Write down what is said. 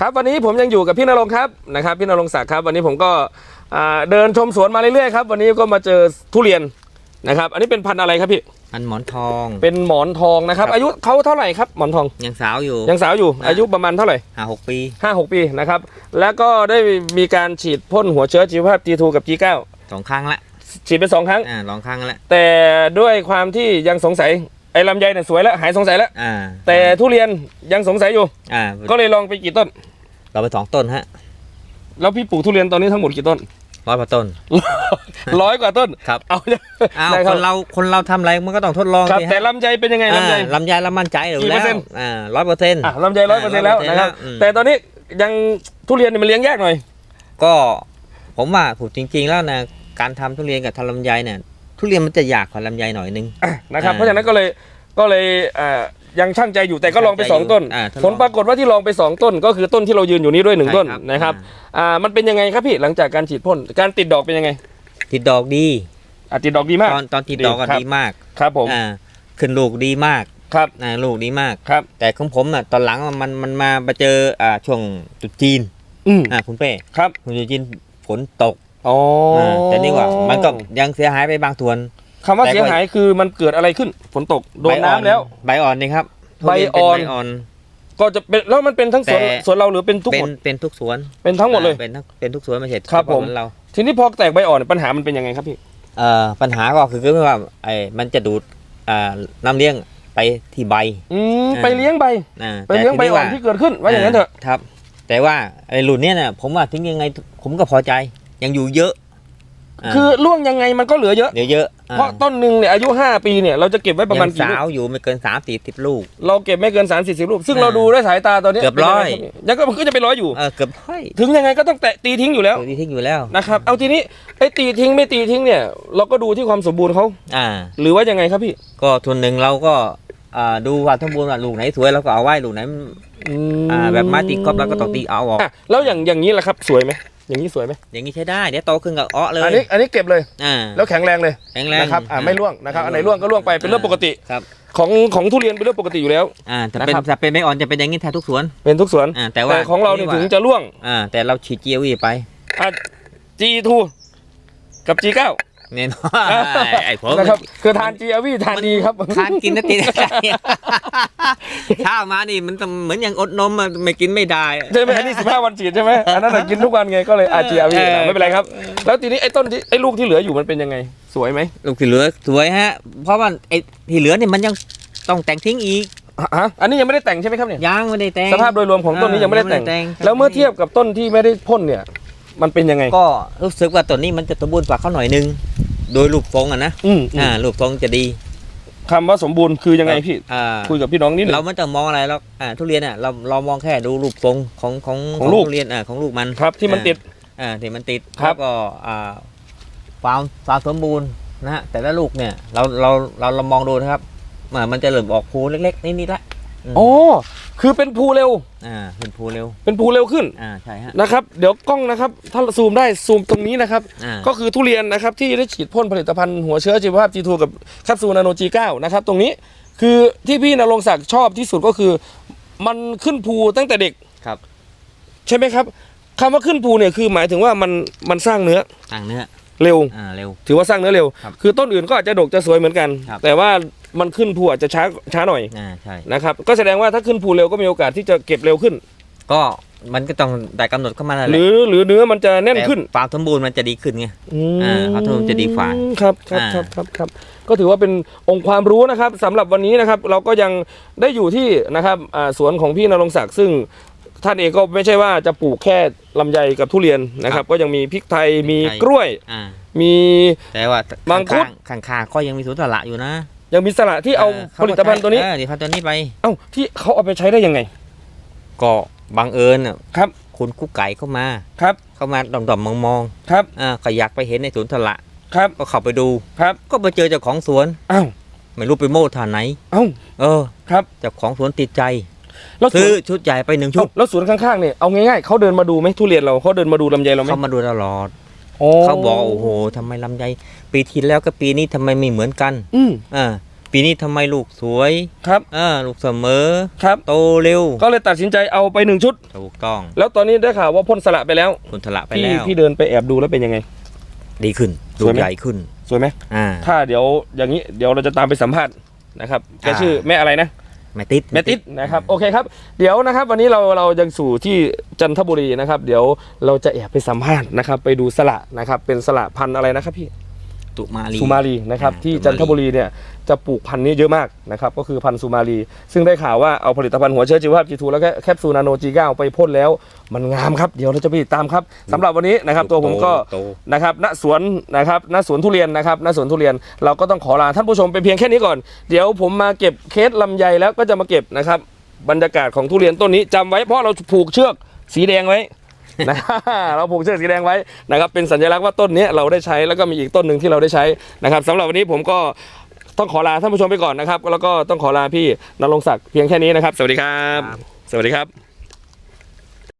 ครับวันนี้ผมยังอยู่กับพี่นรงค์ครับนะครับพี่นรงค์ศักดิ์ครับ วันนี้ผมก็อ่าเดินชมสวนมาเรื่อยๆครับวันนี้ก็มาเจอทุเรียนนะครับ อันนี้เป็นพันธุ์อะไรครับพี่อันหมอนทอง เป็นหมอนทองนะครับ ครับ อายุเขาเท่าไหร่ครับหมอนทองยังสาวอยู่ยังสาวอยู่อ่าอายุประมาณเท่าไหร่ห้าหกปี ห้าหกปีนะครับแล้วก็ได้มีการฉีดพ่นหัวเชื้อชีวภาพ G2 กับ G9 สองครั้งละฉีดไปสองครั้ง อ่าสองครั้งละแต่ด้วยความที่ยังสงสัยไอ้ลำไยเนี่ยสวยแล้วหายสงสัยแล้ว อ่าแต่ทุเรียนยังสงสัยอยู่ อ่าก็เลยลองไปกี่ต้น เราไปสองต้นฮะแล้วพี่ปลูกทุเรียนตอนนี้ทั้งหมดกี่ต้น ร้อยกว่าต้น ร้อยกว่าต้นครับ เอาอ้าวได้ครับนเราคนเราทำอะไรมันก็ต้องทดลองครับสิแต่ฮะลำไยเป็นยังไงลำไย อ่าลำไยเรามั่นใจอยู่กี่เปอร์แล้วเซ็นต์ อ่าร้อยเปอร์เซ็นต์ อะลำไยร้อยเปอร์เซ็นต์แล้วนะครับ อืม แต่ตอนนี้ยังทุเรียนเนี่ยมันเลี้ยงยากหน่อย ก็ผมว่าถูกจริง ๆ แล้วนะการทำทุเรียนกับทำลำไยเนี่ยทุเรียนมันจะยากกว่าลำไยหน่อยนึงอะนะครับอ่า เพราะฉะนั้นก็เลยก็เลยอ่า ยังช่างใจอยู่แต่ก็ลองไปช่างใจสองต้นอยู่อ่าทดลองผลปรากฏว่าที่ลองไปสองต้น ก็คือต้นที่เรายืนอยู่นี้ด้วยหนึ่งต้นใช่ครับ นะครับอ่าอ่ามันเป็นยังไงครับพี่หลังจากการฉีดพ่นการติดดอกเป็นยังไงติดดอกดี อะติดดอกดีมาก ตอนตอนติดดอกก็ดีครับ ดีมากครับผมอ่าขึ้นลูกดีมากครับอ่าลูกดีมาก ครับ แต่ของผมน่ะตอนหลังมันมันมามาเจออ่าช่วงตรุษจีนอืมอ่าคุณเป้ครับคุณตรุษจีนฝนตกอ๋ออาแต่นี่ว่ามันก็ยังเสียหายไปบางส่วน คำว่าแต่ก็ เสียหายคือมันเกิดอะไรขึ้นฝนตกโดนใบอ่อน้ำแล้ว ใบอ่อนนี่ครับ ใบอ่อน ทุเรียนเป็นใบอ่อน ก็จะเป็นแล้วมันเป็นทั้งสวนแต่ สวนเราหรือเป็นทุกเป็หมนดเป็นทุกสวนเป็นทั้งหมดเลยอ่าเป็นทั้งเป็นทุกสวนไม่ใช่ครับเฉพาะผม สวนเราทีนี้พอแตกใบอ่อนปัญหามันเป็นยังไงครับพี่ เอ่อปัญหาก็คือคือว่าไอ้มันจะดูดอ่าน้ำเลี้ยงไปที่ใบ อืมอ่า ไปเลี้ยงใบอ่าไปเลี้ยงใบทีอ่อนที่เกิดขึ้นว่าอย่างนั้นเถอะครับ แต่ว่าไอ้รุ่นเนี้ยน่ะผมว่าทิ้งยังไงผมก็พอใจยังอยู่เยอะาคือล่วงยังไงมันก็เหลือเยอะ เดี๋ยวเยอะอ่ เพราะต้นหนึ่งเนี่ยอายุ 5 ปีเนี่ยเราจะเก็บไว้ประมาณยังกี่สาลูกวอยู่ไม่เกินสามสี่สิบลูก เราเก็บไม่เกิน 3 4 0ลูกซึ่งอ่าเราดูด้วยสายตาตอนนี้เกือบร้อยป็นงไงครับยังก็มันก็จะเป็นร้อยอยู่ เออเกือบร้อยถึงยังไงก็ต้องแตะตีทิ้งอยู่แล้วตัวที่ทิ้งอยู่แล้ว นะครับเอาทีนี้ไอ้ตีทิ้งไม่ตีทิ้งเนี่ยเราก็ดูที่ความสมบูรณ์เขาอ่า หรือว่ายังไงครับพี่ก็ทุนหนึ่งเราก็อ่าดูว่าสมบูรณ์ว่าลูกไหนสวยเราก็เอาไว้ลูกไหนมันอือ่าแบบมาตีกรอบเราก็ต้องตีเอาออก อะแล้วอย่างอย่างนี้ล่ะครับสวยไหม อย่างนี้สวยไหมอย่างนี้ใช้ได้เดี๋ยวโตขึ้นกับอ้อเลยอันนี้อันนี้เก็บเลยอ่าแล้วแข็งแรงเลยแข็งแรงนะครับอ่าไม่ร่วงนะครับอันไหนร่วงก็ร่วงไปเป็นเรื่องปกติครับของของทุเรียนเป็นเรื่องปกติอยู่แล้วอ่าแต่เป็นนะครับแต่เป็นไม่อ่อนจะเป็นอย่างนี้แทบทุกสวนเป็นทุกสวนอ่าแต่ว่าแต่ของเราเนี่ยว่ถึงจะร่วงอ่าแต่เราฉีดเจียวีไปอะ G2 กับ G9 เนี่ยนะไอ้ผมนะครับคือทาน G อวีทานดีครับทานกินนะติดข้าวมานี่มันต้องเหมือนอย่างอดนมอะไม่กินไม่ได้อะใช่ไหมอันนี้15วันฉีดใช่ไหมอันนั้นนะกินทุกวันไงก็เลยอา G อวีเออไม่เป็นไรครับ แล้วทีนี้ไอ้ต้นที่ไอ้ลูกที่เหลืออยู่มันเป็นยังไง สวยไหมลูกที่เหลือสวยฮะ เพราะว่าไอ้ที่เหลือเนี่ยมันยังต้องแต่งทิ้งอีกฮะอันนี้ยังไม่ได้แต่งใช่ไหมครับเนี่ยยังไม่ได้แต่งสภาพโดยรวมของต้นนี้ยังไม่ได้แต่งยังแล้วเมื่อเทียบกับต้นที่ไม่ได้พ่นเนี่ย มันเป็นยังไง ก็รู้สึกว่าต้นนี้มันจะสมบูรณ์กว่าเขาหน่อยนึง โดยรูปทรงอะนะอืมอืมอ่ารูปทรงจะดีคำว่าสมบูรณ์คือยังไงพี่ อ่าคุยกับพี่น้องนิดหนึเราง ไม่ต้องมองอะไรแล้วอ่าทุเรียนอะเราเรามองแค่ดูรูปทรงของของของลูก ทุเรียนอ่าของลูกมัน ครับ ที่มันติด อ่าที่มันติดครับแล้วก็อ่าความความสมบูรณ์นะฮะแต่ละลูกเนี่ยเราเราเราเรามองดูนะครับอ่ามันจะเริ่มออกภูเล็กๆนิดๆละอ๋อ คือเป็นภูเร็ว อ่าเป็นภูเร็ว เป็นภูเร็วขึ้นอ่าใช่ฮะ นะครับ เดี๋ยวกล้องนะครับ ถ้าซูมได้ซูมตรงนี้นะครับ อ่า ก็คือทุเรียนนะครับที่ได้ฉีดพ่นผลิตภัณฑ์หัวเชื้อชีวภาพ G2 กับแคปซูลนาโน G9 นะครับ ตรงนี้คือที่พี่นรงค์ศักดิ์ชอบที่สุดก็คือ มันขึ้นภูตั้งแต่เด็กครับใช่ไหมครับคำว่าขึ้นภูเนี่ยคือหมายถึงว่ามันมันสร้างเนื้อ ต่างเนื้อ เร็ว อ่าเร็ว ถือว่าสร้างเนื้อเร็ว ครับคือต้นอื่นก็อาจจะดกจะสวยเหมือนกัน ครับ แต่ว่ามันขึ้นภูอาจจะช้าช้าหน่อยอ่าใช่ นะครับ ก็แสดงว่าถ้าขึ้นภูเร็วก็มีโอกาสที่จะเก็บเร็วขึ้น ก็มันก็ต้องได้กำหนดเข้ามาแล้วแหหละรือหรือเนื้อมันจะแน่นขึ้น แต่ความสมบูรณ์มันจะดีขึ้นไงมอ่าเขาทำจะดีฝ่าครับครับอ่า ครับครับครับก็ถือว่าเป็นองค์ความรู้นะครับสำหรับวันนี้นะครับเราก็ยังได้อยู่ที่นะครับอ่าสวนของพี่นรงศักดิ์ซึ่ง ท่านเองก็ไม่ใช่ว่าจะปลูกแค่ลำไยกับทุเรียนนะครับ ก็ยังมีพริกไทยมีกล้วย อ่ามีแต่ว่ามังคุดข้างๆข้างๆก็ยังมีสวนสละอยู่นะยังมีสละที่เอาขผลิตภัณฑ์ตัวนี้ เออเดี๋ยวพันตัวนี้ไป เอ้าที่เขาเอาไปใช้ได้ยังไง ก็บังเอิญน่ะครับคุณกุ๊กไก่เข้ามา ครับเข้ามาดอมๆมองครับๆอ่าก็อยากไปเห็นในสวนสละครับก็เข้าไปดู ครับก็ไปเจอเจ้าของสวนเอ้าวไม่รู้ไปโม่ท่าไหน เอ้าเออ ครับเจ้าของสวนติดใจ แล้วสซื้วอนชุดใหญ่ไปหนึ่งชุเอ้าดแล้วสวนข้างๆเนี่ยเอาง่ายๆเขาเดินมาดูไหมทุเรียนเราเขาเดินมาดูลำไยเราไหมเขามาดูตลอดโอ้เขาบอกโอ้โหทำไมลำไยปีที่แล้วกับปีนี้ทำไมไม่เหมือนกัน อืมอ่าปีนี้ทำไมลูกสวยครับเออลูกเสมอครับโตเร็ว ก็เลยตัดสินใจเอาไปหนึ่งชุดถูกต้อง แล้วตอนนี้ได้ข่าวว่าพ่นสละไปแล้วคุณทละไปพี่แล้วพี่เดินไปแอบดูแล้วเป็นยังไง ดีขึ้นสลูวยกไหมใหญ่ขึ้น สวยไหมอ่าถ้าเดี๋ยวอย่างนี้เดี๋ยวเราจะตามไปสัมภาษณ์นะครับแกอ่าชื่อแม่อะไรนะ แมติดแมติดนะครับโอเคครับเดี๋ยวนะครับวันนี้เราเรายังสู่ที่จันทบุรีนะครับ เดี๋ยวเราจะแอบไปสัมภาษณ์นะครับ ไปดูสละนะครับเป็นสละพันธุ์อะไรนะครับพี่ ตุมาลี สุมาลีนะครับอ่าที่สุมาลีจันทบุรีเนี่ยจะปลูกพันธุ์นี้เยอะมากนะครับก็คือพันธุ์สุมาลี ซึ่งได้ข่าวว่าเอาผลิตภัณฑ์หัวเชื้อชีวภาพจีทูแล้วก็แคปซูลนาโนจีเก้าไปพ่นแล้ว มันงามครับเดี๋ยวเราจะไปติดตามครับสำหรับวันนี้นะครับตัวผมก็โต นะครับณสวนนะครับณสวนทุเรียนนะครับณสวนทุเรียนเราก็ต้องขอลาท่านผู้ชมไปเพียงแค่นี้ก่อน เดี๋ยวผมมาเก็บเคสลำไยแล้วก็จะมาเก็บนะครับบรรยากาศของทุเรียนต้นนี้จำไว้เพราะเราผูกเชือกสีแดงไว้ นะเราผูกเชือกสีแดงไว้นะครับเป็นสัญลักษณ์ว่าต้นนี้เราได้ใช้แล้วก็มีอีกต้นหนึ่งที่เราได้ใช้นะครับสำหรับวันนี้ผมก็ต้องขอลาท่านผู้ชมไปก่อนนะครับ แล้วก็ต้องขอลาพี่นรงศักดิ์เพียงแค่นี้นะครับ สวัสดีครับ สวัสดีครับ